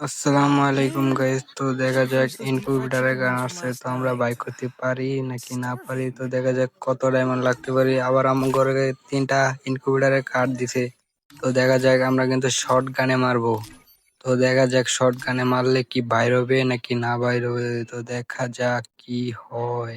আসসালামু আলাইকুম গাইস তো দেখা যাক ইনকিউবেটারে গান আসছে, তো আমরা বাইক করতে পারি নাকি না পারি? তো দেখা যাক কত ডায়মন্ড লাগতে পারি। আবার আমার ঘরে তিনটা ইনকিউবেটারে কার্ড দিছে। তো দেখা যাক, আমরা কিন্তু শর্ট গানে মারবো। তো দেখা যাক শর্ট গানে মারলে কি বাইর হবে নাকি না বাইর হবে। তো দেখা যাক কি হয়।